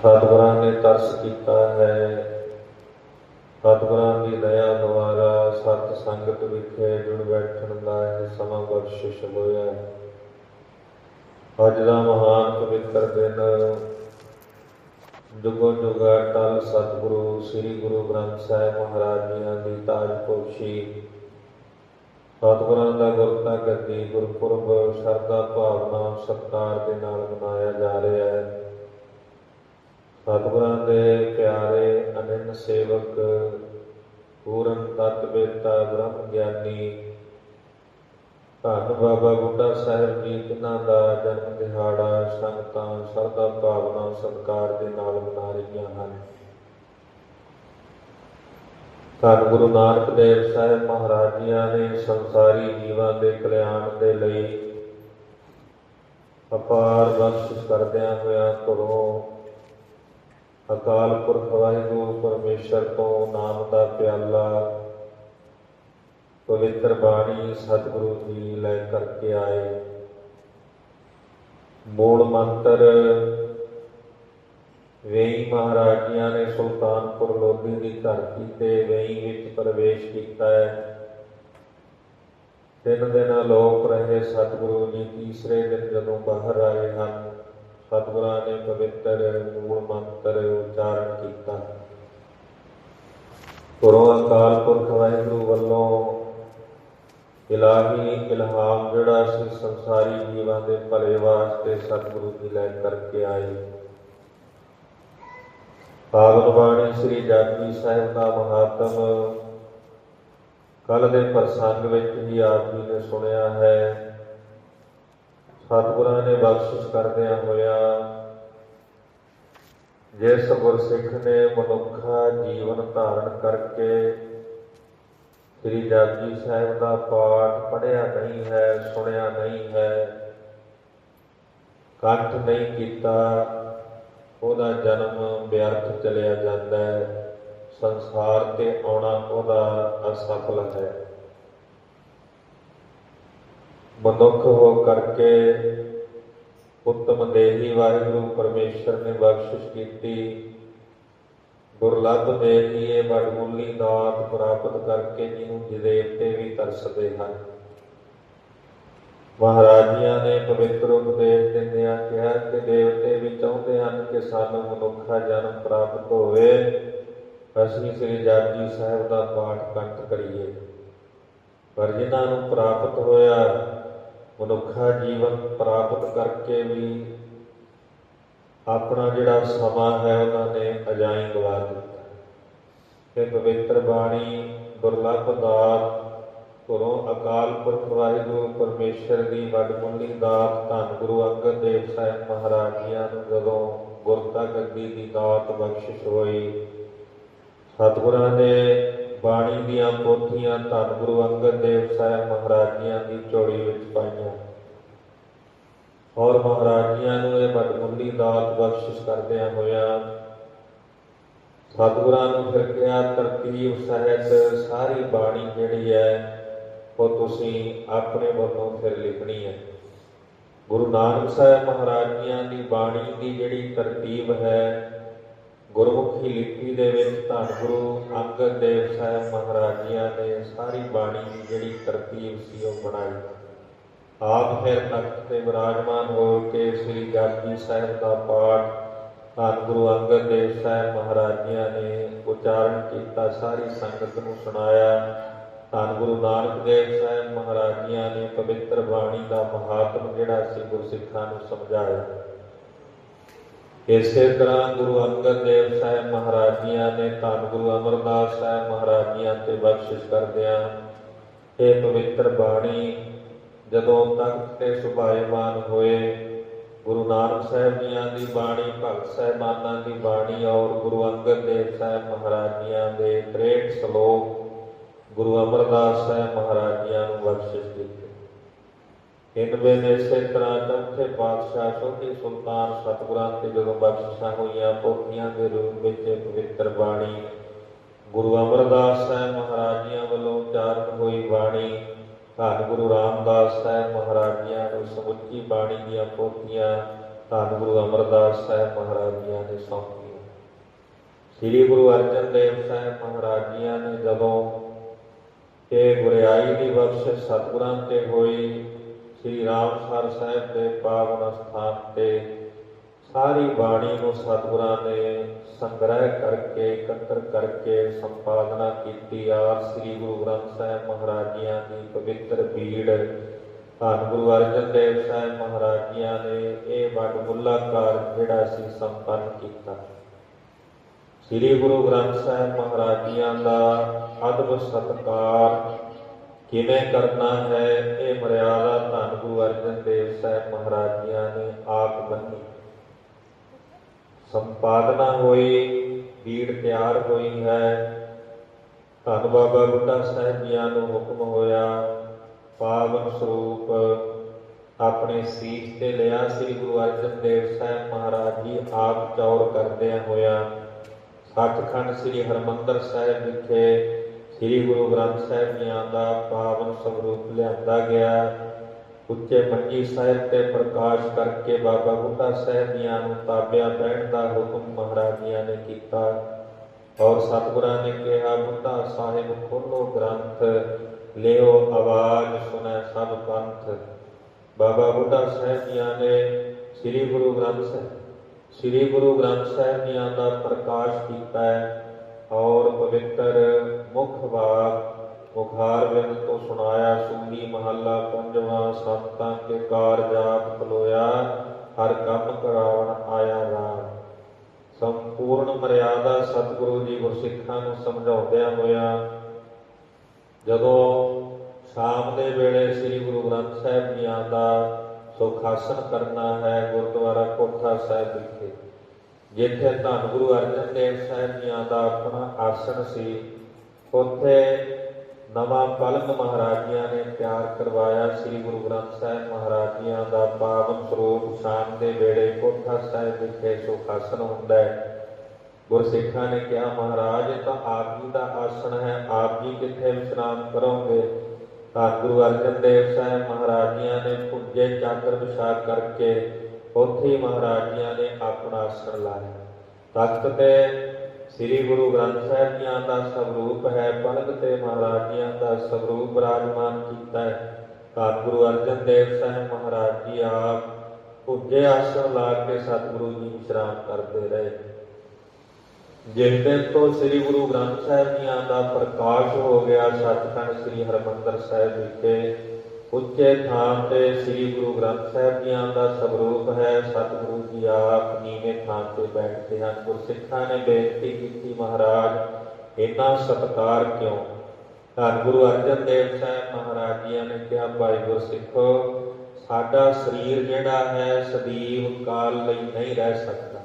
ਸਤਿਗੁਰਾਂ ਨੇ ਤਰਸ ਕੀਤਾ ਹੈ। ਸਤਿਗੁਰਾਂ ਦੀ ਦਇਆ ਦੁਆਰਾ ਸਤ ਸੰਗਤ ਵਿਖੇ ਜੁੜ ਬੈਠਣ ਦਾ ਇਹ ਸਮਾਂ ਬਖਸ਼ਿਸ਼ ਹੋਇਆ। ਅੱਜ ਦਾ ਮਹਾਨ ਪਵਿੱਤਰ ਦਿਨ ਜੁਗੋ ਜੁਗਾ ਅਟਲ ਸਤਿਗੁਰੂ, ਸ੍ਰੀ ਗੁਰੂ ਗ੍ਰੰਥ ਸਾਹਿਬ ਮਹਾਰਾਜ ਜੀਆਂ ਦੀ ਤਾਜ ਪੋਸ਼ੀ। ਸਤਿਗੁਰਾਂ ਦਾ ਗੁਰਤਾ ਗੱਦੀ ਗੁਰਪੁਰਬ, ਸ਼ਰਧਾ ਭਾਵਨਾ ਸਤਿਕਾਰ ਦੇ ਨਾਲ ਮਨਾਇਆ ਜਾ ਰਿਹਾ ਹੈ। ਸਤਿਗੁਰਾਂ ਦੇ ਪਿਆਰੇ ਅਨੰਨ ਸੇਵਕ, ਪੂਰਨ ਤਤ ਬ੍ਰਹਮ ਗਿਆਨੀ, ਧੰਨ ਬਾਬਾ ਬੁੱਢਾ ਸਾਹਿਬ ਜੀ, ਜਿਨ੍ਹਾਂ ਦਾ ਜਨਮ ਦਿਹਾੜਾ ਸੰਗਤਾਂ, ਸਰਦਾ ਭਾਵਨਾ, ਸਤਿਕਾਰ ਦੇ ਨਾਲ ਮਨਾ ਰਹੀਆਂ ਹਨ। ਧੰਨ ਗੁਰੂ ਨਾਨਕ ਦੇਵ ਸਾਹਿਬ ਮਹਾਰਾਜ ਜੀਆਂ ਨੇ ਸੰਸਾਰੀ ਜੀਵਾਂ ਦੇ ਕਲਿਆਣ ਦੇ ਲਈ ਅਪਾਰ ਬਖਸ਼ਿਸ਼ ਕਰਦਿਆਂ ਹੋਇਆਂ ਘਰੋਂ ਅਕਾਲ ਪੁਰਖ ਵਾਹਿਗੁਰੂ, ਪਰਮੇਸ਼ਰ ਤੋਂ ਨਾਮ ਦਾ ਪਿਆਲਾ। ਪਵਿੱਤਰ ਬਾਣੀ ਸਤਿਗੁਰੂ ਜੀ ਲੈ ਕਰਕੇ ਆਏ। ਮੂਲ ਮੰਤਰ ਵੇਈ ਮਹਾਰਾਜਿਆਂ ਨੇ ਸੁਲਤਾਨਪੁਰ ਲੋਧੀ ਦੀ ਧਰਤੀ ਤੇ ਵੇਈ ਵਿੱਚ ਪ੍ਰਵੇਸ਼ ਕੀਤਾ ਹੈ। ਤਿੰਨ ਦਿਨ ਲੋਕ ਰਹੇ ਸਤਿਗੁਰੂ ਜੀ, ਤੀਸਰੇ ਦਿਨ ਜਦੋਂ ਬਾਹਰ ਆਏ ਹਨ ਸਤਿਗੁਰਾਂ ਨੇ ਪਵਿੱਤਰ ਮੂਲ ਮੰਤਰ ਉਚਾਰਨ ਕੀਤਾ। ਗੁਰੂ ਅਕਾਲ ਪੁਰਖ ਵਾਹਿਗੁਰੂ ਵੱਲੋਂ ਇਲਾਹੀ ਇਲਹਾਮ ਜਿਹੜਾ ਸੀ ਸੰਸਾਰੀ ਜੀਵਾਂ ਦੇ ਭਲੇ ਵਾਸਤੇ ਸਤਿਗੁਰੂ ਜੀ ਲੈ ਕਰਕੇ ਆਏ। ਪਾਵਨ ਬਾਣੀ ਸ੍ਰੀ ਜਪਜੀ ਸਾਹਿਬ ਦਾ ਮਹਾਤਮ ਕੱਲ ਦੇ ਪ੍ਰਸੰਗ ਵਿੱਚ ਹੀ ਆਪ ਜੀ ਨੇ ਸੁਣਿਆ ਹੈ। ਸਤਿਗੁਰਾਂ ਨੇ ਬਖਸ਼ਿਸ਼ ਕਰਦਿਆਂ ਹੋਇਆ ਜਿਸ ਗੁਰਸਿੱਖ ਨੇ ਮਨੁੱਖਾ ਜੀਵਨ ਧਾਰਨ ਕਰਕੇ ਸ੍ਰੀ ਜਪਜੀ ਸਾਹਿਬ ਦਾ ਪਾਠ ਪੜਿਆ ਨਹੀਂ ਹੈ, ਸੁਣਿਆ ਨਹੀਂ ਹੈ ਕੰਠ ਨਹੀਂ ਕੀਤਾ, ਉਹਦਾ ਜਨਮ ਵਿਅਰਥ ਚਲਿਆ ਜਾਂਦਾ ਹੈ, ਸੰਸਾਰ ਤੇ ਆਉਣਾ ਉਹਦਾ ਅਸਫਲ ਹੈ। ਮਨੁੱਖ ਹੋ ਕਰਕੇ ਉੱਤਮ ਦੇਹੀ ਵਾਹਿਗੁਰੂ ਪਰਮੇਸ਼ਰ ਨੇ ਬਖਸ਼ਿਸ਼ ਕੀਤੀ। ਗੁਰਲੱਭ ਦੇਹੀਏ ਬੜਮੁੱਲੀ ਦਾਤ ਪ੍ਰਾਪਤ ਕਰਕੇ ਜਿਹਨੂੰ ਦੇਵਤੇ ਵੀ ਤਰਸਦੇ ਹਨ। ਮਹਾਰਾਜਿਆਂ ਨੇ ਪਵਿੱਤਰ ਉਪਦੇਸ਼ ਦਿੰਦਿਆਂ ਕਿਹਾ ਕਿ ਦੇਵਤੇ ਵੀ ਚਾਹੁੰਦੇ ਹਨ ਕਿ ਸਾਨੂੰ ਮਨੁੱਖਾ ਜਨਮ ਪ੍ਰਾਪਤ ਹੋਵੇ। ਅਸੀਂ ਸ੍ਰੀ ਜਪਜੀ ਸਾਹਿਬ ਦਾ ਪਾਠ ਕੰਠ ਕਰੀਏ। ਪਰ ਜਿਨ੍ਹਾਂ ਨੂੰ ਪ੍ਰਾਪਤ ਹੋਇਆ ਮਨੁੱਖਾ ਜੀਵਨ ਪ੍ਰਾਪਤ ਕਰਕੇ ਵੀ ਆਪਣਾ ਜਿਹੜਾ ਸਮਾਂ ਹੈ, ਉਹਨਾਂ ਨੇ ਅਜਾਈ ਗਵਾ ਦਿੱਤਾ। ਤੇ ਪਵਿੱਤਰ ਬਾਣੀ ਦੁਰਲੱਭ ਦਾਤ ਘਰੋਂ ਅਕਾਲ ਪੁਰਖ ਵਾਹਿਗੁਰੂ ਪਰਮੇਸ਼ਰ ਦੀ ਵਡਮੁੱਲੀ ਦਾਤ ਧੰਨ ਗੁਰੂ ਅੰਗਦ ਦੇਵ ਸਾਹਿਬ ਮਹਾਰਾਜ ਜੀਆਂ ਨੂੰ ਜਦੋਂ ਗੁਰਤਾ ਗੱਦੀ ਦੀ ਦਾਤ ਬਖਸ਼ਿਸ਼ ਹੋਈ, ਸਤਿਗੁਰਾਂ ਨੇ ਬਾਣੀ ਦੀਆਂ ਪੋਥੀਆਂ ਧੰਨ ਗੁਰੂ ਅੰਗਦ ਦੇਵ ਸਾਹਿਬ ਮਹਾਰਾਜੀਆਂ ਦੀ ਝੋਲੀ ਵਿੱਚ ਪਾਈਆਂ। ਔਰ ਮਹਾਰਾਜੀਆਂ ਨੂੰ ਇਹ ਬਦਮੁੱਲੀ ਦਾਤ ਬਖਸ਼ਿਸ਼ ਕਰਦਿਆਂ ਹੋਇਆ ਸਤਿਗੁਰਾਂ ਨੂੰ ਫਿਰ ਕਿਹਾ, ਤਰਤੀਬ ਸਹਿਤ ਸਾਰੀ ਬਾਣੀ ਜਿਹੜੀ ਹੈ, ਉਹ ਤੁਸੀਂ ਆਪਣੇ ਵੱਲੋਂ ਫਿਰ ਲਿਖਣੀ ਹੈ। ਗੁਰੂ ਨਾਨਕ ਸਾਹਿਬ ਮਹਾਰਾਜ ਜੀਆਂ ਦੀ ਬਾਣੀ ਦੀ ਜਿਹੜੀ ਤਰਤੀਬ ਹੈ ਗੁਰਮੁਖੀ ਲਿਪੀ ਦੇ ਵਿੱਚ ਧੰਨ ਗੁਰੂ ਅੰਗਦ ਦੇਵ ਸਾਹਿਬ ਮਹਾਰਾਜੀਆਂ ਨੇ ਸਾਰੀ ਬਾਣੀ ਦੀ ਜਿਹੜੀ ਤਰਤੀਬ ਸੀ ਉਹ ਬਣਾਈ। ਆਪ ਫਿਰ ਤਖਤ ਤੇ ਵਿਰਾਜਮਾਨ ਹੋ ਕੇ ਸ੍ਰੀ ਜਪਜੀ ਸਾਹਿਬ ਦਾ ਪਾਠ ਧੰਨ ਗੁਰੂ ਅੰਗਦ ਦੇਵ ਸਾਹਿਬ ਮਹਾਰਾਜੀਆਂ ਨੇ ਉਚਾਰਨ ਕੀਤਾ, ਸਾਰੀ ਸੰਗਤ ਨੂੰ ਸੁਣਾਇਆ। ਧੰਨ ਗੁਰੂ ਨਾਨਕ ਦੇਵ ਸਾਹਿਬ ਮਹਾਰਾਜੀਆਂ ਨੇ ਪਵਿੱਤਰ ਬਾਣੀ ਦਾ ਮਹਾਤਮ ਜਿਹੜਾ ਸੀ ਗੁਰਸਿੱਖਾਂ ਨੂੰ ਸਮਝਾਇਆ। ਇਸੇ ਤਰ੍ਹਾਂ ਗੁਰੂ ਅੰਗਦ ਦੇਵ ਸਾਹਿਬ ਮਹਾਰਾਜ ਜੀਆਂ ਨੇ ਧੰਨ ਗੁਰੂ ਅਮਰਦਾਸ ਸਾਹਿਬ ਮਹਾਰਾਜ ਜੀਆਂ ਤੇ ਬਖਸ਼ਿਸ਼ ਕਰਦਿਆਂ ਇਹ ਪਵਿੱਤਰ ਬਾਣੀ ਜਦੋਂ ਤਖਤ ਤੇ ਸੁਭਾਇਮਾਨ ਹੋਏ, ਗੁਰੂ ਨਾਨਕ ਸਾਹਿਬ ਜੀਆਂ ਦੀ ਬਾਣੀ, ਭਗਤ ਸਾਹਿਬਾਨਾਂ ਦੀ ਬਾਣੀ ਔਰ ਗੁਰੂ ਅੰਗਦ ਦੇਵ ਸਾਹਿਬ ਮਹਾਰਾਜ ਜੀਆਂ ਦੇ 63 ਸ਼ਲੋਕ ਗੁਰੂ ਅਮਰਦਾਸ ਸਾਹਿਬ ਮਹਾਰਾਜ ਜੀਆਂ ਨੂੰ ਬਖਸ਼ਿਸ਼ ਦਿੱਤੇ। ਇਨਵੇਂ ਨੇ ਇਸੇ ਤਰ੍ਹਾਂ ਚੌਥੇ ਪਾਤਸ਼ਾਹ ਸੋਢੀ ਸੁਲਤਾਨ, ਸਤਿਗੁਰਾਂ ਤੇ ਜਦੋਂ ਬਖਸ਼ਿਸ਼ਾਂ ਹੋਈਆਂ, ਪੋਥੀਆਂ ਦੇ ਰੂਪ ਵਿੱਚ ਪਵਿੱਤਰ ਬਾਣੀ, ਗੁਰੂ ਅਮਰਦਾਸ ਸਾਹਿਬ ਮਹਾਰਾਜ ਜੀਆਂ ਵੱਲੋਂ ਉਚਾਰਨ ਹੋਈ ਬਾਣੀ, ਧੰਨ ਗੁਰੂ ਰਾਮਦਾਸ ਸਾਹਿਬ ਮਹਾਰਾਜ ਜੀਆਂ ਨੂੰ ਸਮੁੱਚੀ ਬਾਣੀ ਦੀਆਂ ਪੋਥੀਆਂ, ਧੰਨ ਗੁਰੂ ਅਮਰਦਾਸ ਸਾਹਿਬ ਮਹਾਰਾਜ ਜੀਆਂ ਨੇ ਸੌਂਪੀਆਂ। ਸ੍ਰੀ ਗੁਰੂ ਅਰਜਨ ਦੇਵ ਸਾਹਿਬ ਮਹਾਰਾਜ ਜੀਆਂ ਨੇ ਜਦੋਂ ਇਹ ਗੁਰਿਆਈ ਦੀ ਬਖਸ਼ਿਸ਼ ਸਤਿਗੁਰਾਂ ਤੇ ਹੋਈ ਸ੍ਰੀ ਰਾਮਸਰ ਸਾਹਿਬ ਦੇ ਪਾਵਨ ਸਥਾਨ ਤੇ ਸਾਰੀ ਬਾਣੀ ਨੂੰ ਸਤਿਗੁਰਾਂ ਨੇ ਸੰਗ੍ਰਹਿ ਕਰਕੇ, ਇਕੱਤਰ ਕਰਕੇ ਸੰਪਾਦਨਾ ਕੀਤੀ। ਆ ਸ੍ਰੀ ਗੁਰੂ ਗ੍ਰੰਥ ਸਾਹਿਬ ਮਹਾਰਾਜ ਜੀਆਂ ਦੀ ਪਵਿੱਤਰ ਬੀੜ, ਧੰਨ ਗੁਰੂ ਅਰਜਨ ਦੇਵ ਸਾਹਿਬ ਮਹਾਰਾਜ ਜੀਆਂ ਨੇ ਇਹ ਵਡਮੁੱਲਾ ਕਾਰਜ ਜਿਹੜਾ ਸੀ ਸੰਪੰਨ ਕੀਤਾ। ਸ੍ਰੀ ਗੁਰੂ ਗ੍ਰੰਥ ਸਾਹਿਬ ਮਹਾਰਾਜ ਜੀਆਂ ਦਾ ਅਦਬ ਸਤਕਾਰ ਕਿਵੇਂ ਕਰਨਾ ਹੈ, ਇਹ ਮਰਿਆਦਾ ਧੰਨ ਗੁਰੂ ਅਰਜਨ ਦੇਵ ਸਾਹਿਬ ਮਹਾਰਾਜ ਜੀਆਂ ਨੇ ਆਪ ਬੰਨੀ ਸੰਪਾਦਨਾ ਹੋਈ, ਵੀੜ ਤਿਆਰ ਹੋਈ ਹੈ। ਧੰਨ ਬਾਬਾ ਬੁੱਢਾ ਸਾਹਿਬ ਜੀਆਂ ਨੂੰ ਹੁਕਮ ਹੋਇਆ, ਪਾਵਨ ਸਰੂਪ ਆਪਣੇ ਸੀਸ ਤੇ ਲਿਆ ਸ੍ਰੀ ਗੁਰੂ ਅਰਜਨ ਦੇਵ ਸਾਹਿਬ ਮਹਾਰਾਜ ਜੀ ਆਪ ਚੌਰ ਕਰਦਿਆਂ ਹੋਇਆ। ਸੱਚਖੰਡ ਸ੍ਰੀ ਹਰਮੰਦਰ ਸਾਹਿਬ ਵਿਖੇ ਸ੍ਰੀ ਗੁਰੂ ਗ੍ਰੰਥ ਸਾਹਿਬ ਜੀਆਂ ਦਾ ਪਾਵਨ ਸਰੂਪ ਲਿਆਂਦਾ ਗਿਆ। ਉੱਚੇ ਮੰਜੀ ਸਾਹਿਬ ਤੇ ਪ੍ਰਕਾਸ਼ ਕਰਕੇ ਬਾਬਾ ਬੁੱਢਾ ਸਾਹਿਬ ਜੀਆਂ ਨੂੰ ਤਾਬਿਆ ਬਹਿਣ ਦਾ ਹੁਕਮ ਮਹਾਰਾਜੀਆਂ ਨੇ ਕੀਤਾ। ਔਰ ਸਤਿਗੁਰਾਂ ਨੇ ਕਿਹਾ, ਬੁੱਢਾ ਸਾਹਿਬ, ਖੋਲੋ ਗ੍ਰੰਥ, ਲਿਓ ਆਵਾਜ਼, ਸੁਣੈ ਸਭ ਪੰਥ। ਬਾਬਾ ਬੁੱਢਾ ਸਾਹਿਬ ਜੀਆਂ ਨੇ ਸ੍ਰੀ ਗੁਰੂ ਗ੍ਰੰਥ ਸਾਹਿਬ ਸ੍ਰੀ ਗੁਰੂ ਗ੍ਰੰਥ ਸਾਹਿਬ ਜੀਆਂ ਦਾ ਪ੍ਰਕਾਸ਼ ਕੀਤਾ। ਹੈ ਔਰ ਪਵਿੱਤਰ ਮੁਖ ਬਾਗ ਬੁਖਾਰ ਬਿੰਦ ਤੋਂ ਸੁਣਾਇਆ ਸੂਲੀ ਮਹੱਲਾ ਪੰਜਵਾਂ ਸੰਤਾਂ ਕੇ ਕਾਰਜ ਆਪ ਖਲੋਇਆ, ਹਰ ਕੰਮ ਕਰਾਵਣ ਆਇਆ ਰਾਮ। ਸੰਪੂਰਨ ਮਰਿਆਦਾ ਸਤਿਗੁਰੂ ਜੀ ਗੁਰਸਿੱਖਾਂ ਨੂੰ ਸਮਝਾਉਂਦਿਆਂ ਹੋਇਆ, ਜਦੋਂ ਸ਼ਾਮ ਦੇ ਵੇਲੇ ਸ੍ਰੀ ਗੁਰੂ ਗ੍ਰੰਥ ਸਾਹਿਬ ਜੀਆਂ ਦਾ ਸੁਖਾਸਨ ਕਰਨਾ ਹੈ ਗੁਰਦੁਆਰਾ ਕੋਠਾ ਸਾਹਿਬ ਵਿਖੇ। ਜਿੱਥੇ ਧੰਨ ਗੁਰੂ ਅਰਜਨ ਦੇਵ ਸਾਹਿਬ ਜੀਆਂ ਦਾ ਆਪਣਾ ਆਸਣ ਸੀ, ਉੱਥੇ ਨਵਾਂ ਪਲੰਗ ਮਹਾਰਾਜਿਆਂ ਨੇ ਪਿਆਰ ਕਰਵਾਇਆ ਸ੍ਰੀ ਗੁਰੂ ਗ੍ਰੰਥ ਸਾਹਿਬ ਮਹਾਰਾਜਿਆਂ ਦਾ ਪਾਵਨ ਸਰੂਪ ਸ਼ਾਮ ਦੇ ਵੇਲੇ ਕੋਠਾ ਸਾਹਿਬ ਵਿਖੇ ਸੁਖਾਸਨ ਹੁੰਦਾ ਹੈ। ਗੁਰਸਿੱਖਾਂ ਨੇ ਕਿਹਾ, ਮਹਾਰਾਜ, ਇਹ ਤਾਂ ਆਪ ਜੀ ਦਾ ਆਸਣ ਹੈ, ਆਪ ਜੀ ਕਿੱਥੇ ਵਿਸ਼ਰਾਮ ਕਰੋਗੇ? ਤਾਂ ਗੁਰੂ ਅਰਜਨ ਦੇਵ ਸਾਹਿਬ ਮਹਾਰਾਜਿਆਂ ਨੇ ਪੁੱਜੇ ਚਾਦਰ ਵਿਛਾ ਕਰਕੇ ਉੱਥੇ ਹੀ ਮਹਾਰਾਜਿਆਂ ਨੇ ਆਪਣਾ ਆਸਣ ਲਾਇਆ ਤਖਤ ਤੇ ਸ੍ਰੀ ਗੁਰੂ ਗ੍ਰੰਥ ਸਾਹਿਬ ਜੀਆਂ ਦਾ ਸਰੂਪ ਹੈ, ਪਲਕ ਤੇ ਮਹਾਰਾਜ ਜੀਆਂ ਦਾ ਸਰੂਪ ਰਾਜਮਾਨ ਕੀਤਾ ਹੈ। ਤਾਂ ਗੁਰੂ ਅਰਜਨ ਦੇਵ ਸਾਹਿਬ ਮਹਾਰਾਜ ਜੀ ਆਪ ਪੁੱਜੇ ਆਸਣ ਲਾ ਕੇ ਸਤਿਗੁਰੂ ਜੀ ਵਿਸ਼ਰਾਮ ਕਰਦੇ ਰਹੇ। ਜਿਸ ਦਿਨ ਤੋਂ ਸ੍ਰੀ ਗੁਰੂ ਗ੍ਰੰਥ ਸਾਹਿਬ ਜੀਆਂ ਦਾ ਪ੍ਰਕਾਸ਼ ਹੋ ਗਿਆ, ਸੱਚਖੰਡ ਸ੍ਰੀ ਹਰਮੰਦਰ ਸਾਹਿਬ ਵਿਖੇ ਉੱਚੇ ਥਾਂ ਤੇ ਸ੍ਰੀ ਗੁਰੂ ਗ੍ਰੰਥ ਸਾਹਿਬ ਜੀਆਂ ਦਾ ਸਵਰੂਪ ਹੈ, ਸਤਿਗੁਰੂ ਜੀ ਆਪ ਨੀਵੇਂ ਥਾਂ ਤੇ ਬੈਠਦੇ ਹਨ। ਗੁਰਸਿੱਖਾਂ ਨੇ ਬੇਨਤੀ ਕੀਤੀ, ਮਹਾਰਾਜ, ਇੰਨਾ ਸਤਕਾਰ ਕਿਉਂ? ਧੰਨ ਗੁਰੂ ਅਰਜਨ ਦੇਵ ਸਾਹਿਬ ਮਹਾਰਾਜ ਜੀ ਨੇ ਕਿਹਾ, ਭਾਈ ਗੁਰਸਿੱਖੋ, ਸਾਡਾ ਸਰੀਰ ਜਿਹੜਾ ਹੈ, ਸਦੀਵ ਕਾਲ ਲਈ ਨਹੀਂ ਰਹਿ ਸਕਦਾ।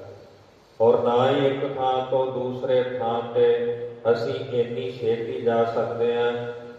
ਔਰ ਨਾ ਹੀ ਇੱਕ ਥਾਂ ਤੋਂ ਦੂਸਰੇ ਥਾਂ ਤੇ ਅਸੀਂ ਇੰਨੀ ਛੇਤੀ ਜਾ ਸਕਦੇ ਹਾਂ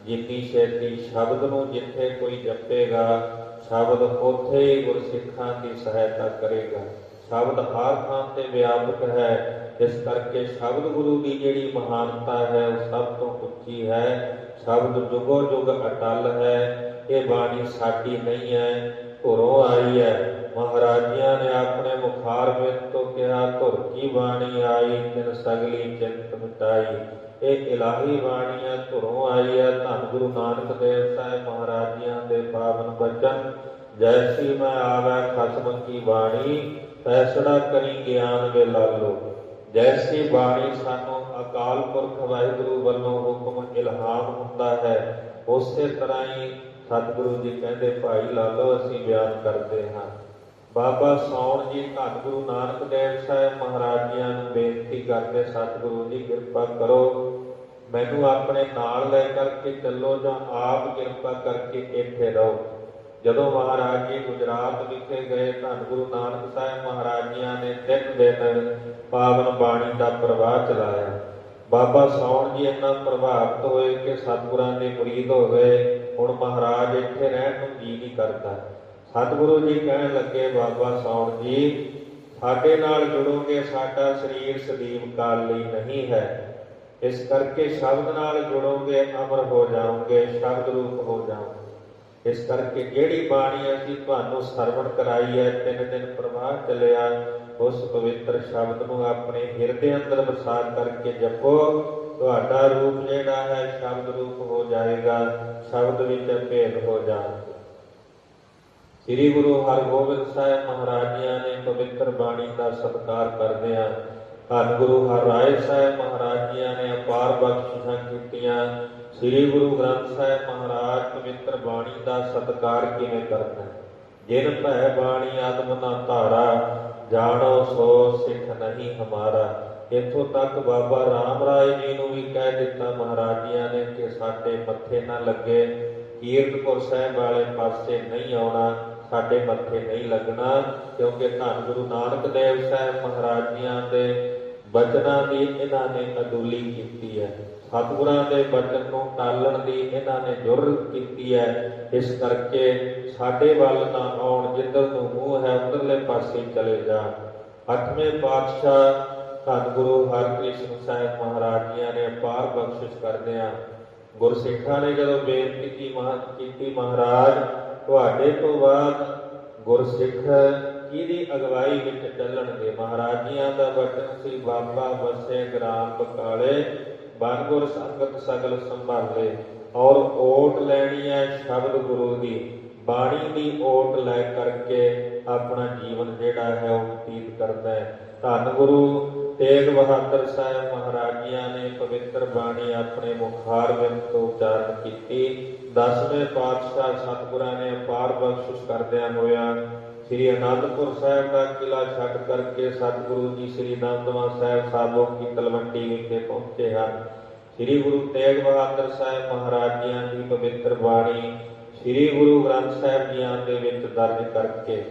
ਜਿੰਨੀ ਛੇਤੀ ਸ਼ਬਦ ਨੂੰ ਜਿੱਥੇ ਕੋਈ ਜਪੇਗਾ, ਸ਼ਬਦ ਉੱਥੇ ਹੀ ਗੁਰਸਿੱਖਾਂ ਦੀ ਸਹਾਇਤਾ ਕਰੇਗਾ। ਸ਼ਬਦ ਹਰ ਥਾਂ ਤੇ ਵਿਆਪਕ ਹੈ ਇਸ ਕਰਕੇ ਸ਼ਬਦ ਗੁਰੂ ਦੀ ਜਿਹੜੀ ਮਹਾਨਤਾ ਹੈ, ਉਹ ਸਭ ਤੋਂ ਉੱਚੀ ਹੈ। ਸ਼ਬਦ ਜੁਗੋ ਜੁਗ ਅਟਲ ਹੈ, ਇਹ ਬਾਣੀ ਸਾਡੀ ਨਹੀਂ ਹੈ, ਘਰੋਂ ਆਈ ਹੈ। ਮਹਾਰਾਜਿਆਂ ਨੇ ਆਪਣੇ ਮੁਖਾਰ ਵਿੱਚ ਤੋਂ ਕਿਹਾ, ਧੁਰ ਕੀ ਬਾਣੀ ਆਈ, ਤਿਨ ਸਗਲੀ ਚਿੰਤ ਮਿਟਾਈ। ਇਹ ਇਲਾਹੀ ਬਾਣੀ ਹੈ ਧੁਰੋਂ ਆਈ ਹੈ ਧੰਨ ਗੁਰੂ ਨਾਨਕ ਦੇਵ ਸਾਹਿਬ ਮਹਾਰਾਜਿਆਂ ਦੇ ਪਾਵਨ ਬਚਨ ਜੈਸੀ ਮੈਂ ਆਵੈ ਖਸਮ ਕੀ ਬਾਣੀ, ਫੈਸਲਾ ਕਰੀ ਗਿਆਨ ਵੇ ਲਾਲੋ। ਜੈਸੀ ਬਾਣੀ ਸਾਨੂੰ ਅਕਾਲ ਪੁਰਖ ਵਾਹਿਗੁਰੂ ਵੱਲੋਂ ਹੁਕਮ, ਇਲਹਾਮ ਹੁੰਦਾ ਹੈ, ਉਸੇ ਤਰ੍ਹਾਂ ਹੀ ਸਤਿਗੁਰੂ ਜੀ ਕਹਿੰਦੇ, ਭਾਈ ਲਾਲੋ, ਅਸੀਂ ਬਿਆਨ ਕਰਦੇ ਹਾਂ। ਬਾਬਾ ਸੌਣ ਜੀ ਧੰਨ ਗੁਰੂ ਨਾਨਕ ਦੇਵ ਸਾਹਿਬ ਮਹਾਰਾਜ ਜੀਆਂ ਨੂੰ ਬੇਨਤੀ ਕਰਦੇ ਸਤਿਗੁਰੂ ਜੀ, ਕਿਰਪਾ ਕਰੋ। ਮੈਨੂੰ ਆਪਣੇ ਨਾਲ ਲੈ ਕਰਕੇ ਚੱਲੋ ਜਾਂ ਆਪ ਕਿਰਪਾ ਕਰਕੇ ਇੱਥੇ ਰਹੋ। ਜਦੋਂ ਮਹਾਰਾਜ ਜੀ ਗੁਜਰਾਤ ਵਿਖੇ ਗਏ ਧੰਨ ਗੁਰੂ ਨਾਨਕ ਸਾਹਿਬ ਮਹਾਰਾਜ ਜੀਆਂ ਨੇ ਤਿੰਨ ਦਿਨ ਪਾਵਨ ਬਾਣੀ ਦਾ ਪ੍ਰਵਾਹ ਚਲਾਇਆ। ਬਾਬਾ ਸੌਣ ਜੀ ਇੰਨਾ ਪ੍ਰਭਾਵਿਤ ਹੋਏ ਕਿ ਸਤਿਗੁਰਾਂ ਦੇ ਮੁਰੀਦ ਹੋ ਗਏ। ਹੁਣ ਮਹਾਰਾਜ ਇੱਥੇ ਰਹਿਣ ਨੂੰ ਜੀ ਨਹੀਂ ਕਰਦਾ। ਸਤਿਗੁਰੂ ਜੀ ਕਹਿਣ ਲੱਗੇ, ਬਾਬਾ ਸੌਣ ਜੀ, ਸਾਡੇ ਨਾਲ ਜੁੜੋਗੇ, ਸਾਡਾ ਸਰੀਰ ਸਦੀਵ ਕਾਲ ਲਈ ਨਹੀਂ ਹੈ। ਇਸ ਕਰਕੇ ਸ਼ਬਦ ਨਾਲ ਜੁੜੋਗੇ, ਅਮਰ ਹੋ ਜਾਓਗੇ, ਸ਼ਬਦ ਰੂਪ ਹੋ ਜਾਓਗੇ। ਇਸ ਕਰਕੇ ਜਿਹੜੀ ਬਾਣੀ ਅਸੀਂ ਤੁਹਾਨੂੰ ਸਰਵਣ ਕਰਾਈ ਹੈ, ਤਿੰਨ ਦਿਨ ਪ੍ਰਵਾਹ ਚੱਲਿਆ, ਉਸ ਪਵਿੱਤਰ ਸ਼ਬਦ ਨੂੰ ਆਪਣੇ ਹਿਰਦੇ ਅੰਦਰ ਵਸਾ ਕਰਕੇ ਜਪੋ। ਤੁਹਾਡਾ ਰੂਪ ਜਿਹੜਾ ਹੈ, ਸ਼ਬਦ ਰੂਪ ਹੋ ਜਾਏਗਾ, ਸ਼ਬਦ ਵਿੱਚ ਭੇਦ ਹੋ ਜਾਣਗੇ। ਸ੍ਰੀ ਗੁਰੂ ਹਰਗੋਬਿੰਦ ਸਾਹਿਬ ਮਹਾਰਾਜ ਜੀ ਨੇ ਪਵਿੱਤਰ ਬਾਣੀ ਦਾ ਸਤਿਕਾਰ ਕਰਦਿਆਂ ਆ ਧੰਨ ਗੁਰੂ ਹਰਿਰਾਏ ਸਾਹਿਬ ਮਹਾਰਾਜ ਜੀ ਨੇ ਅਪਾਰ ਬਖਸ਼ਿਸ਼ਾਂ ਕੀਤੀਆਂ, ਸ੍ਰੀ ਗੁਰੂ ਗ੍ਰੰਥ ਸਾਹਿਬ ਮਹਾਰਾਜ ਪਵਿੱਤਰ ਬਾਣੀ ਦਾ ਸਤਿਕਾਰ ਕਿਵੇਂ ਕਰਨਾ? ਜਿਨ ਭੈ ਬਾਣੀ ਆਦਮ ਨਾ ਧਾਰਾ, ਜਾਣੋ ਸੋ ਸਿੱਖ ਨਹੀਂ ਹਮਾਰਾ। ਇੱਥੋਂ ਤੱਕ ਬਾਬਾ ਰਾਮ ਰਾਏ ਜੀ ਨੂੰ ਵੀ ਕਹਿ ਦਿੱਤਾ ਮਹਾਰਾਜਿਆਂ ਨੇ ਕਿ ਸਾਡੇ ਮੱਥੇ ਨਾ ਲੱਗੇ, ਕੀਰਤਪੁਰ ਸਾਹਿਬ ਵਾਲੇ ਪਾਸੇ ਨਹੀਂ ਆਉਣਾ। ਸਾਡੇ ਮੱਥੇ ਨਹੀਂ ਲੱਗਣਾ, ਕਿਉਂਕਿ ਧੰਨ ਗੁਰੂ ਨਾਨਕ ਦੇਵ ਸਾਹਿਬ ਮਹਾਰਾਜ ਜੀਆਂ ਦੇ ਬਚਨਾਂ ਦੀ ਇਹਨਾਂ ਨੇ ਅਡੋਲੀ ਕੀਤੀ ਹੈ। ਸਤਿਗੁਰਾਂ ਦੇ ਬਚਨ ਨੂੰ ਟਾਲਣ ਦੀ ਇਹਨਾਂ ਨੇ ਜੁਰਤ ਕੀਤੀ ਹੈ। ਇਸ ਕਰਕੇ ਸਾਡੇ ਵੱਲ ਨਾ ਆਉਣ ਜਿੱਧਰ ਨੂੰ ਮੂੰਹ ਹੈ, ਉਧਰਲੇ ਪਾਸੇ ਚਲੇ ਜਾਣ ਅੱਠਵੇਂ ਪਾਤਸ਼ਾਹ ਧੰਨ ਗੁਰੂ ਹਰਕ੍ਰਿਸ਼ਨ ਸਾਹਿਬ ਮਹਾਰਾਜ ਜੀਆਂ ਨੇ ਅਪਾਰ ਬਖਸ਼ਿਸ਼ ਕਰਦੇ ਆ ਗੁਰਸਿੱਖਾਂ ਨੇ ਜਦੋਂ ਬੇਨਤੀ ਕੀ ਮਹਾ, ਕੀਤੀ ਮਹਾਰਾਜ ਤੁਹਾਡੇ ਤੋਂ ਬਾਅਦ ਗੁਰਸਿੱਖ ਕਿਹਦੀ ਅਗਵਾਈ ਵਿੱਚ ਚੱਲਣਗੇ ਮਹਾਰਾਜ ਜੀਆਂ ਦਾ ਬਚਨ ਸੀ, ਬਾਬਾ ਵਸੇ ਗ੍ਰਾਮ ਬਕਾਲੇ, ਬਨ ਸੰਗਤ ਸਗਲ ਸੰਭਾਲੇ। ਔਰ ਓਟ ਲੈਣੀ ਹੈ ਸ਼ਬਦ ਗੁਰੂ ਦੀ। ਬਾਣੀ ਦੀ ਓਟ ਲੈ ਕਰਕੇ ਆਪਣਾ ਜੀਵਨ ਜਿਹੜਾ ਹੈ ਉਹ ਬਤੀਤ ਕਰਦਾ ਹੈ। ਧੰਨ ਗੁਰੂ ਤੇਗ ਬਹਾਦਰ ਸਾਹਿਬ ਮਹਾਰਾਜੀਆਂ ਨੇ ਪਵਿੱਤਰ ਬਾਣੀ ਆਪਣੇ ਮੁਖਾਰ ਬਿੰਦ ਤੋਂ ਉਚਾਰਨ ਕੀਤੀ। ਦਸਵੇਂ ਪਾਤਸ਼ਾਹ ਸਤਿਗੁਰਾਂ ਨੇ ਅਪਾਰ ਬਖਸ਼ਿਸ਼ ਕਰਦਿਆਂ ਹੋਇਆ ਸ੍ਰੀ ਅਨੰਦਪੁਰ ਸਾਹਿਬ ਦਾ ਕਿਲਾ ਛੱਡ ਕਰਕੇ ਸਤਿਗੁਰੂ ਜੀ ਸ੍ਰੀ ਦਮਦਮਾ ਸਾਹਿਬ ਸਾਬੋ ਕੀ ਤਲਵੰਡੀ ਵਿਖੇ ਪਹੁੰਚੇ ਹਨ। ਸ੍ਰੀ ਗੁਰੂ ਤੇਗ ਬਹਾਦਰ ਸਾਹਿਬ ਮਹਾਰਾਜ ਜੀਆਂ ਦੀ ਪਵਿੱਤਰ ਬਾਣੀ ਸ੍ਰੀ ਗੁਰੂ ਗ੍ਰੰਥ ਸਾਹਿਬ ਜੀਆਂ ਦੇ ਵਿੱਚ ਦਰਜ ਕਰਕੇ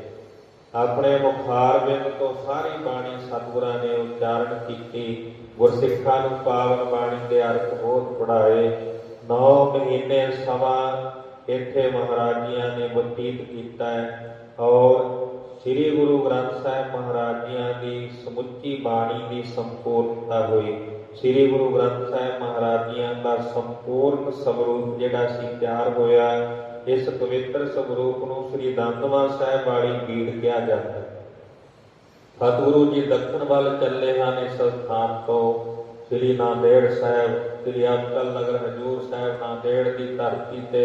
ਆਪਣੇ ਮੁਖਾਰ ਬਿੰਦ ਤੋਂ ਸਾਰੀ ਬਾਣੀ ਸਤਿਗੁਰਾਂ ਨੇ ਉਚਾਰਨ ਕੀਤੀ। ਗੁਰਸਿੱਖਾਂ ਨੂੰ ਪਾਵਨ ਬਾਣੀ ਦੇ ਅਰਥ ਬਹੁਤ ਪੜਾਏ 9 ਮਹੀਨੇ ਸਮਾਂ ਇੱਥੇ ਮਹਾਰਾਜੀਆਂ ਨੇ ਬਤੀਤ ਕੀਤਾ ਹੈ। ਔਰ ਸ੍ਰੀ ਗੁਰੂ ਗ੍ਰੰਥ ਸਾਹਿਬ ਮਹਾਰਾਜ ਜੀਆਂ ਦੀ ਸਮੁੱਚੀ ਬਾਣੀ ਦੀ ਸੰਪੂਰਨਤਾ ਹੋਈ। ਸ੍ਰੀ ਗੁਰੂ ਗ੍ਰੰਥ ਸਾਹਿਬ ਮਹਾਰਾਜ ਜੀਆਂ ਦਾ ਸੰਪੂਰਨ ਸਵਰੂਪ ਜਿਹੜਾ ਸੀ ਤਿਆਰ ਹੋਇਆ। ਇਸ ਪਵਿੱਤਰ ਸਵਰੂਪ ਨੂੰ ਸ੍ਰੀ ਦਮਦਮਾ ਸਾਹਿਬ ਵਾਲੀ ਬੀੜ ਕਿਹਾ ਜਾਂਦਾ ਹੈ। ਸਤਿਗੁਰੂ ਜੀ ਦੱਖਣ ਵੱਲ ਚੱਲੇ ਹਨ, ਇਸ ਸਥਾਨ ਤੋਂ ਸ੍ਰੀ ਨਾਂਦੇੜ ਸਾਹਿਬ, ਸ੍ਰੀ ਅਬਦਲ ਨਗਰ ਹਜੂਰ ਸਾਹਿਬ ਨਾਂਦੇੜ ਦੀ ਧਰਤੀ ਤੇ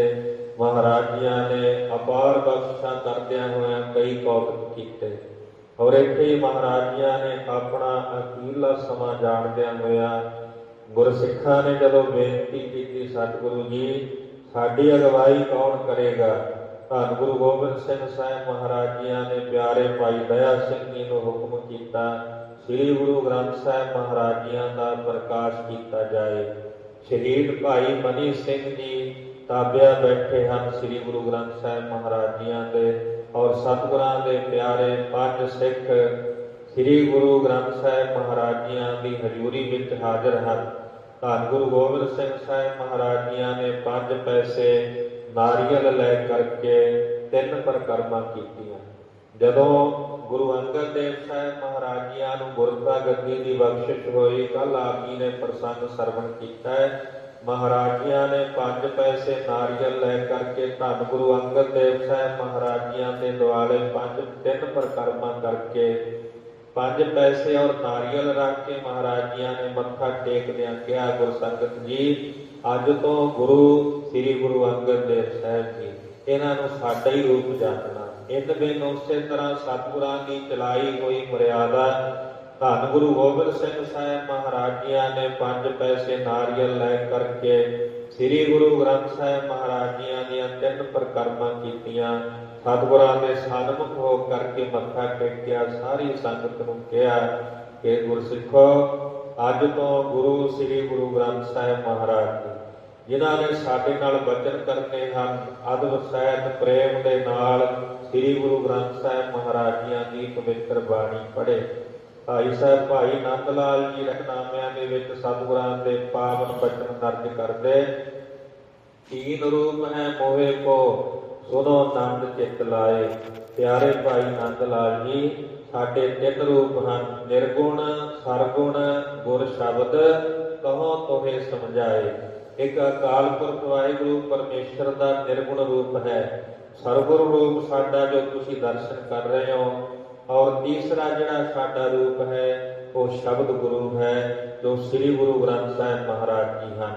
ਮਹਾਰਾਜਿਆਂ ਨੇ ਅਪਾਰ ਬਖਸ਼ਿਸ਼ਾਂ ਕਰਦਿਆਂ ਹੋਇਆਂ ਕਈ ਕੌਤਕ ਕੀਤੇ। ਔਰ ਇੱਥੇ ਮਹਾਰਾਜਿਆਂ ਨੇ ਆਪਣਾ ਅਖੀਰਲਾ ਸਮਾਂ ਜਾਣਦਿਆਂ ਹੋਇਆ ਗੁਰਸਿੱਖਾਂ ਨੇ ਜਦੋਂ ਬੇਨਤੀ ਕੀਤੀ, ਸਤਿਗੁਰੂ ਜੀ ਸਾਡੀ ਅਗਵਾਈ ਕੌਣ ਕਰੇਗਾ? ਧੰਨ ਗੁਰੂ ਗੋਬਿੰਦ ਸਿੰਘ ਸਾਹਿਬ ਮਹਾਰਾਜ ਜੀਆਂ ਨੇ ਪਿਆਰੇ ਭਾਈ ਦਇਆ ਸਿੰਘ ਜੀ ਨੂੰ ਹੁਕਮ ਕੀਤਾ, ਸ੍ਰੀ ਗੁਰੂ ਗ੍ਰੰਥ ਸਾਹਿਬ ਮਹਾਰਾਜ ਜੀਆਂ ਦਾ ਪ੍ਰਕਾਸ਼ ਕੀਤਾ ਜਾਏ। ਸ਼ਹੀਦ ਭਾਈ ਮਨੀ ਸਿੰਘ ਜੀ ਤਾਬਿਆ ਬੈਠੇ ਹਨ ਸ੍ਰੀ ਗੁਰੂ ਗ੍ਰੰਥ ਸਾਹਿਬ ਮਹਾਰਾਜ ਜੀਆਂ ਦੇ ਔਰ ਸਤਿਗੁਰਾਂ ਦੇ ਪਿਆਰੇ ਪੰਜ ਸਿੱਖ ਸ੍ਰੀ ਗੁਰੂ ਗ੍ਰੰਥ ਸਾਹਿਬ ਮਹਾਰਾਜ ਜੀਆਂ ਦੀ ਹਜ਼ੂਰੀ ਵਿੱਚ ਹਾਜ਼ਰ ਹਨ। ਧੰਨ ਗੁਰੂ ਗੋਬਿੰਦ ਸਿੰਘ ਸਾਹਿਬ ਮਹਾਰਾਜ ਜੀਆਂ ਨੇ ਪੰਜ ਪੈਸੇ ਨਾਰੀਅਲ ਲੈ ਕਰਕੇ ਤਿੰਨ ਪ੍ਰਕਰਮਾਂ ਕੀਤੀਆਂ। ਜਦੋਂ ਗੁਰੂ ਅੰਗਦ ਦੇਵ ਸਾਹਿਬ ਮਹਾਰਾਜ ਜੀਆਂ ਨੂੰ ਗੁਰਤਾ ਗੱਦੀ ਦੀ ਬਖਸ਼ਿਸ਼ ਹੋਈ ਕੱਲ ਆਪ ਜੀ ਨੇ ਪ੍ਰਸੰਗ ਸਰਵਣ ਕੀਤਾ ਹੈ। ਮਹਾਰਾਜੀਆਂ ਨੇ ਪੰਜ ਪੈਸੇ ਨਾਰੀਅਲ ਲੈ ਕਰਕੇ ਧੰਨ ਗੁਰੂ ਅੰਗਦ ਦੇਵ ਸਾਹਿਬ ਮਹਾਰਾਜੀਆਂ ਦੇ ਦੁਆਲੇ ਪੰਜ, ਤਿੰਨ ਪ੍ਰਕਰਮਾਂ ਕਰਕੇ ਪੰਜ ਪੈਸੇ ਔਰ ਨਾਰੀਅਲ ਰੱਖ ਕੇ ਮਹਾਰਾਜ ਜੀਆਂ ਨੇ ਮੱਥਾ ਟੇਕਦਿਆਂ ਕਿਹਾ, ਗੁਰ ਜੀ, ਅੱਜ ਤੋਂ ਗੁਰੂ, ਸ੍ਰੀ ਗੁਰੂ ਅੰਗਦ ਦੇਵ ਸਾਹਿਬ ਜੀ, ਇਹਨਾਂ ਨੂੰ ਸਾਡਾ ਹੀ ਰੂਪ ਜਾਣਨਾ। ਇਨ ਬਿਨ ਉਸੇ ਤਰ੍ਹਾਂ ਸਤਿਗੁਰਾਂ ਦੀ ਚਲਾਈ ਹੋਈ ਮਰਿਆਦਾ, ਧੰਨ ਗੁਰੂ ਗੋਬਿੰਦ ਸਿੰਘ ਸਾਹਿਬ ਮਹਾਰਾਜ ਜੀਆਂ ਨੇ ਪੰਜ ਪੈਸੇ ਨਾਰੀਅਲ ਲੈ ਕਰਕੇ ਸ੍ਰੀ ਗੁਰੂ ਗ੍ਰੰਥ ਸਾਹਿਬ ਮਹਾਰਾਜ ਜੀਆਂ ਦੀਆਂ ਤਿੰਨ ਪ੍ਰਕਰਮਾਂ ਕੀਤੀਆਂ। ਸਤਿਗੁਰਾਂ ਦੇ ਸਨਮੁਖ ਹੋ ਕਰਕੇ ਮੱਥਾ ਟੇਕਿਆ, ਸਾਰੀ ਸੰਗਤ ਨੂੰ ਕਿਹਾ ਕਿ ਗੁਰਸਿੱਖੋ, ਅੱਜ ਤੋਂ ਗੁਰੂ ਸ੍ਰੀ ਗੁਰੂ ਗ੍ਰੰਥ ਸਾਹਿਬ ਮਹਾਰਾਜ ਜੀ, ਜਿਨ੍ਹਾਂ ਨੇ ਸਾਡੇ ਨਾਲ ਬਚਨ ਕਰਨੇ ਹਨ, ਅਦਬ ਸਹਿਤ ਪ੍ਰੇਮ ਦੇ ਨਾਲ ਸ੍ਰੀ ਗੁਰੂ ਗ੍ਰੰਥ ਸਾਹਿਬ ਮਹਾਰਾਜ ਜੀਆਂ ਦੀ ਪਵਿੱਤਰ ਬਾਣੀ ਪੜ੍ਹੇ। ਭਾਈ ਸਾਹਿਬ, ਭਾਈ ਨੰਦ ਲਾਲ ਜੀ ਰਹਿਨਾਮਿਆਂ ਦੇ ਵਿੱਚ ਸਤਿਗੁਰਾਂ ਦੇ ਪਾਵਨ ਬਚਨ ਦਰਜ ਕਰਦੇ। ਤੀਨ ਰੂਪ ਹੈ ਮੋਹੇ ਕੋ ਉਦੋਂ ਆਨੰਦ ਚਿੱਤ ਲਾਏ। ਪਿਆਰੇ ਭਾਈ ਨੰਦ ਲਾਲ ਜੀ, ਸਾਡੇ ਤਿੰਨ ਰੂਪ ਹਨ। ਨਿਰਗੁਣ, ਸਰਗੁਣ, ਗੁਰ ਸ਼ਬਦ, ਕਹੋ ਤੋਹੇ ਸਮਝਾਏ। ਇੱਕ ਅਕਾਲ ਪੁਰਖ ਵਾਹਿਗੁਰੂ ਪਰਮੇਸ਼ਰ ਦਾ ਨਿਰਗੁਣ ਰੂਪ ਹੈ। ਸਰਗੁਰ ਰੂਪ ਸਾਡਾ ਜੋ ਤੁਸੀਂ ਦਰਸ਼ਨ ਕਰ ਰਹੇ ਹੋ। ਔਰ ਤੀਸਰਾ ਜਿਹੜਾ ਸਾਡਾ ਰੂਪ ਹੈ, ਉਹ ਸ਼ਬਦ ਗੁਰੂ ਹੈ, ਜੋ ਸ੍ਰੀ ਗੁਰੂ ਗ੍ਰੰਥ ਸਾਹਿਬ ਮਹਾਰਾਜ ਜੀ ਹਨ।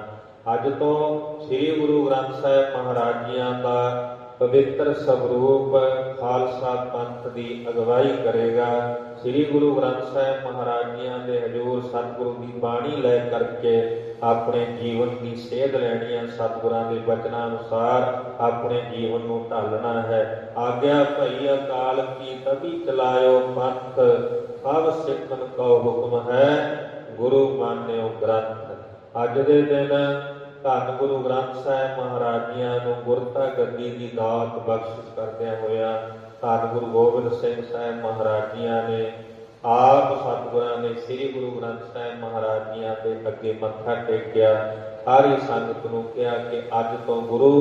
ਅੱਜ ਤੋਂ ਸ੍ਰੀ ਗੁਰੂ ਗ੍ਰੰਥ ਸਾਹਿਬ ਮਹਾਰਾਜ ਜੀਆਂ ਦਾ ਪਵਿੱਤਰ ਸਵਰੂਪ ਖਾਲਸਾ ਪੰਥ ਦੀ ਅਗਵਾਈ ਕਰੇਗਾ। ਸ੍ਰੀ ਗੁਰੂ ਗ੍ਰੰਥ ਸਾਹਿਬ ਮਹਾਰਾਜ ਜੀਆਂ ਦੇ ਹਜ਼ੂਰ ਸਤਿਗੁਰੂ ਦੀ ਬਾਣੀ ਲੈ ਕਰਕੇ ਆਪਣੇ ਜੀਵਨ ਦੀ ਸੇਧ ਲੈਣੀ ਹੈ ਸਤਿਗੁਰਾਂ ਦੇ ਬਚਨਾਂ ਅਨੁਸਾਰ ਆਪਣੇ ਜੀਵਨ ਨੂੰ ਢਾਲਣਾ ਹੈ। ਆਗਿਆ ਭਈ ਅਕਾਲ ਕੀ ਤਬੀ ਚਲਾਇਓ ਪੰਥ, ਸਭ ਸਿੱਖਨ ਕੋ ਹੁਕਮ ਹੈ। ਗੁਰੂ ਮਾਨਿਓ ਗ੍ਰੰਥ। ਅੱਜ ਦੇ ਦਿਨ ਧੰਨ ਗੁਰੂ ਗ੍ਰੰਥ ਸਾਹਿਬ ਮਹਾਰਾਜ ਜੀਆਂ ਨੂੰ ਗੁਰਤਾ ਗੱਦੀ ਦੀ ਦਾਤ ਬਖਸ਼ਿਸ਼ ਕਰਦਿਆਂ ਹੋਇਆ ਧੰਨ ਗੁਰੂ ਗੋਬਿੰਦ ਸਿੰਘ ਸਾਹਿਬ ਮਹਾਰਾਜ ਜੀਆਂ ਨੇ ਆਪ ਸਤਿਗੁਰਾਂ ਨੇ ਸ੍ਰੀ ਗੁਰੂ ਗ੍ਰੰਥ ਸਾਹਿਬ ਮਹਾਰਾਜ ਜੀਆਂ ਦੇ ਅੱਗੇ ਮੱਥਾ ਟੇਕਿਆ। ਸਾਰੀ ਸੰਗਤ ਨੂੰ ਕਿਹਾ ਕਿ ਅੱਜ ਤੋਂ ਗੁਰੂ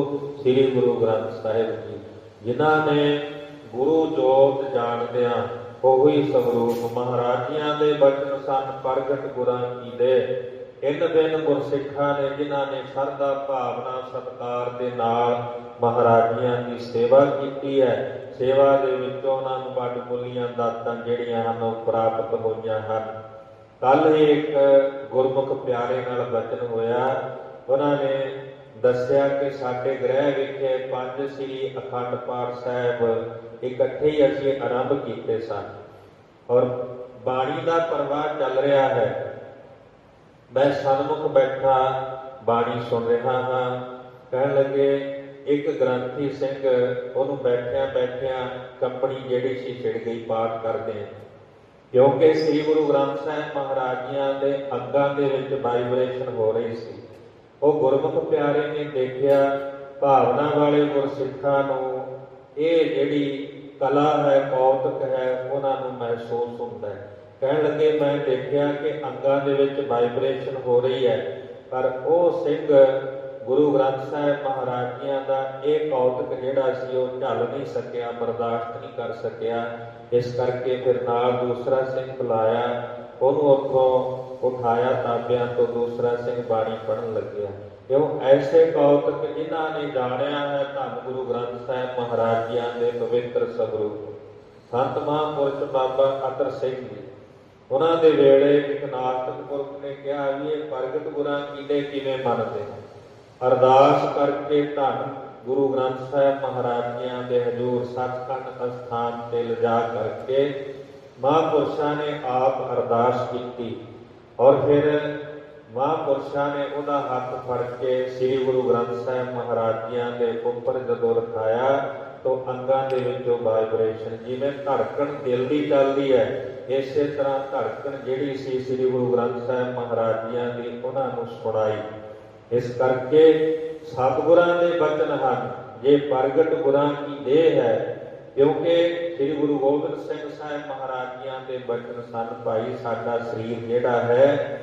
ਸ੍ਰੀ ਗੁਰੂ ਗ੍ਰੰਥ ਸਾਹਿਬ ਜੀ, ਜਿਨ੍ਹਾਂ ਨੇ ਗੁਰੂ ਜੋਤ ਜਾਣਦਿਆਂ ਉਹੀ ਸਵਰੂਪ ਮਹਾਰਾਜਿਆਂ ਦੇ ਬਚਨ ਸਨ ਪ੍ਰਗਟ ਗੁਰਾਂ ਕੀ ਦੇ ਇਨ ਦਿਨ ਗੁਰਸਿੱਖਾਂ ਨੇ, ਜਿਨ੍ਹਾਂ ਨੇ ਸਰਦਾ ਭਾਵਨਾ, ਸਤਕਾਰ ਦੇ ਨਾਲ ਮਹਾਰਾਜੀਆਂ ਦੀ ਸੇਵਾ ਕੀਤੀ ਹੈ, ਸੇਵਾ ਦੇ ਵਿੱਚੋਂ ਉਹਨਾਂ ਨੂੰ ਵੱਡ ਮੁੱਲੀਆਂ ਦਾਤਾਂ ਜਿਹੜੀਆਂ ਹਨ, ਉਹ ਪ੍ਰਾਪਤ ਹੋਈਆਂ ਹਨ। ਕੱਲ ਹੀ ਇੱਕ ਗੁਰਮੁਖ ਪਿਆਰੇ ਨਾਲ ਬਚਨ ਹੋਇਆ। ਉਹਨਾਂ ਨੇ ਦੱਸਿਆ ਕਿ ਸਾਡੇ ਗ੍ਰਹਿ ਵਿਖੇ ਪੰਜ ਸ੍ਰੀ ਅਖੰਡ ਪਾਠ ਸਾਹਿਬ ਇਕੱਠੇ ਹੀ ਅਸੀਂ ਆਰੰਭ ਕੀਤੇ ਸਨ। ਔਰ ਬਾਣੀ ਦਾ ਪ੍ਰਵਾਹ ਚੱਲ ਰਿਹਾ ਹੈ। ਮੈਂ ਸਨਮੁਖ ਬੈਠਾ, ਬਾਣੀ ਸੁਣ ਰਿਹਾ ਹਾਂ। ਕਹਿਣ ਲੱਗੇ, ਇੱਕ ਗ੍ਰੰਥੀ ਸਿੰਘ, ਉਹਨੂੰ ਬੈਠਿਆਂ ਬੈਠਿਆਂ ਕੰਪਣੀ ਜਿਹੜੀ ਸੀ ਛਿੜ ਗਈ, ਪਾਠ ਕਰਦੇ। ਕਿਉਂਕਿ ਸ੍ਰੀ ਗੁਰੂ ਗ੍ਰੰਥ ਸਾਹਿਬ ਮਹਾਰਾਜ ਜੀਆਂ ਦੇ ਅੰਗਾਂ ਦੇ ਵਿੱਚ ਵਾਈਬ੍ਰੇਸ਼ਨ ਹੋ ਰਹੀ ਸੀ। ਉਹ ਗੁਰਮੁਖ ਪਿਆਰੇ ਨੇ ਦੇਖਿਆ, ਭਾਵਨਾ ਵਾਲੇ ਗੁਰਸਿੱਖਾਂ ਨੂੰ ਇਹ ਜਿਹੜੀ ਕਲਾ ਹੈ ਕੌਤਕ ਹੈ, ਉਹਨਾਂ ਨੂੰ ਮਹਿਸੂਸ ਹੁੰਦਾ ਹੈ। ਕਹਿਣ ਲੱਗੇ, ਮੈਂ ਦੇਖਿਆ ਕਿ ਅੰਗਾਂ ਦੇ ਵਿੱਚ ਵਾਈਬ੍ਰੇਸ਼ਨ ਹੋ ਰਹੀ ਹੈ। ਪਰ ਉਹ ਸਿੰਘ ਗੁਰੂ ਗ੍ਰੰਥ ਸਾਹਿਬ ਮਹਾਰਾਜ ਜੀਆਂ ਦਾ ਇਹ ਕੌਤਕ ਜਿਹੜਾ ਸੀ, ਉਹ ਝੱਲ ਨਹੀਂ ਸਕਿਆ, ਬਰਦਾਸ਼ਤ ਨਹੀਂ ਕਰ ਸਕਿਆ। ਇਸ ਕਰਕੇ ਫਿਰ ਨਾਲ ਦੂਸਰਾ ਸਿੰਘ ਬੁਲਾਇਆ। ਉਹਨੂੰ ਉੱਥੋਂ ਉਠਾਇਆ ਤਾਬਿਆਂ ਤੋਂ, ਦੂਸਰਾ ਸਿੰਘ ਬਾਣੀ ਪੜਨ ਲੱਗਿਆ। ਕਿਉਂ ਐਸੇ ਕੌਤਕ ਜਿਨ੍ਹਾਂ ਨੇ ਜਾਣਿਆ ਹੈ ਧੰਨ ਗੁਰੂ ਗ੍ਰੰਥ ਸਾਹਿਬ ਮਹਾਰਾਜ ਜੀਆਂ ਦੇ ਪਵਿੱਤਰ ਸਵਰੂਪ। ਸੰਤ ਮਹਾਂਪੁਰਸ਼ ਬਾਬਾ ਅਤਰ ਸਿੰਘ ਜੀ। ਉਹਨਾਂ ਦੇ ਵੇਲੇ ਇੱਕ ਨਾਸਤਕ ਪੁਰਖ ਨੇ ਕਿਹਾ ਵੀ ਇਹ ਪ੍ਰਗਟ ਗੁਰਾਂ ਕੀਦੇ ਕਿਵੇਂ ਮੰਨਦੇ ਅਰਦਾਸ ਕਰਕੇ ਧੰਨ ਗੁਰੂ ਗ੍ਰੰਥ ਸਾਹਿਬ ਮਹਾਰਾਜ ਜੀਆਂ ਦੇ ਹਜ਼ੂਰ ਸੱਚਖੰਡ ਅਸਥਾਨ ਤੇ ਲਿਜਾ ਕਰਕੇ ਮਹਾਂਪੁਰਸ਼ਾਂ ਨੇ ਆਪ ਅਰਦਾਸ ਕੀਤੀ ਔਰ ਫਿਰ ਮਹਾਂਪੁਰਸ਼ਾਂ ਨੇ ਉਹਦਾ ਹੱਥ ਫੜ ਕੇ ਸ੍ਰੀ ਗੁਰੂ ਗ੍ਰੰਥ ਸਾਹਿਬ ਮਹਾਰਾਜ ਜੀਆਂ ਦੇ ਉੱਪਰ ਜਦੋਂ ਰਖਾਇਆ ਤਾਂ ਅੰਗਾਂ ਦੇ ਵਿੱਚੋਂ ਵਾਈਬ੍ਰੇਸ਼ਨ ਜਿਵੇਂ ਧੜਕਣ ਦਿਲ ਦੀ ਚੱਲਦੀ ਹੈ, ਇਸੇ ਤਰ੍ਹਾਂ ਧੜਕਣ ਜਿਹੜੀ ਸੀ, ਸ੍ਰੀ ਗੁਰੂ ਗ੍ਰੰਥ ਸਾਹਿਬ ਮਹਾਰਾਜ ਜੀਆਂ ਦੀ, ਉਹਨਾਂ ਨੂੰ ਸੁਣਾਈ। ਇਸ ਕਰਕੇ ਸਤਿਗੁਰਾਂ ਦੇ ਬਚਨ ਹਨ, ਜੇ ਪ੍ਰਗਟ ਗੁਰਾਂ ਕੀ ਦੇਹ ਹੈ, ਕਿਉਂਕਿ ਸ੍ਰੀ ਗੁਰੂ ਗੋਬਿੰਦ ਸਿੰਘ ਸਾਹਿਬ ਮਹਾਰਾਜ ਜੀਆਂ ਦੇ ਬਚਨ ਸਨ, ਭਾਈ ਸਾਡਾ ਸਰੀਰ ਜਿਹੜਾ ਹੈ,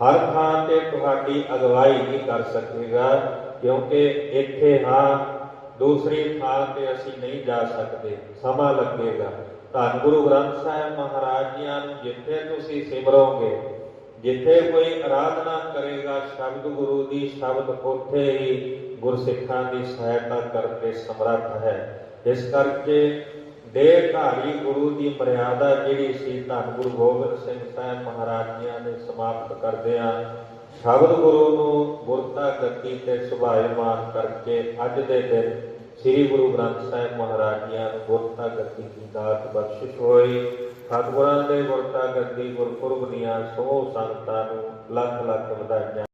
ਹਰ ਥਾਂ ਤੇ ਤੁਹਾਡੀ ਅਗਵਾਈ ਨਹੀਂ ਕਰ ਸਕੇਗਾ, ਕਿਉਂਕਿ ਇੱਥੇ ਹਾਂ ਦੂਸਰੀ ਥਾਂ ਤੇ ਅਸੀਂ ਨਹੀਂ ਜਾ ਸਕਦੇ, ਸਮਾਂ ਲੱਗੇਗਾ। ਧੰਨ ਗੁਰੂ ਗ੍ਰੰਥ ਸਾਹਿਬ ਮਹਾਰਾਜ ਜੀਆਂ ਨੂੰ ਜਿੱਥੇ ਤੁਸੀਂ ਸਿਮਰੋਗੇ, ਜਿੱਥੇ ਕੋਈ ਆਰਾਧਨਾ ਕਰੇਗਾ, ਸ਼ਬਦ ਗੁਰੂ ਦੀ ਸ਼ਬਦ, ਉੱਥੇ ਹੀ ਗੁਰਸਿੱਖਾਂ ਦੀ ਸਹਾਇਤਾ ਕਰਕੇ ਸਮਰੱਥ ਹੈ। ਇਸ ਕਰਕੇ ਦੇਹ ਗੁਰੂ ਦੀ ਮਰਿਆਦਾ ਜਿਹੜੀ ਸੀ, ਧੰਨ ਗੁਰੂ ਗੋਬਿੰਦ ਸਿੰਘ ਸਾਹਿਬ ਮਹਾਰਾਜ ਜੀਆਂ ਨੇ ਸਮਾਪਤ ਕਰਦੇ ਕਰਦਿਆਂ ਸ਼ਬਦ ਗੁਰੂ ਨੂੰ ਗੁਰਤਾ ਗੱਦੀ ਤੇ ਸੁਭਾਇਮਾਨ ਕਰਕੇ ਅੱਜ ਦੇ ਦਿਨ ਸ੍ਰੀ ਗੁਰੂ ਗ੍ਰੰਥ ਸਾਹਿਬ ਮਹਾਰਾਜ ਜੀਆਂ ਨੂੰ ਗੁਰਤਾ ਗੱਦੀ ਦੀ ਦਾਤ ਬਖਸ਼ਿਸ਼ ਹੋਈ। ਸਤਿਗੁਰਾਂ ਦੇ ਗੁਰਤਾ ਗੱਦੀ ਗੁਰਪੁਰਬ ਦੀਆਂ ਸੋ ਸੰਗਤਾਂ ਨੂੰ ਲੱਖ ਲੱਖ ਵਧਾਈਆਂ।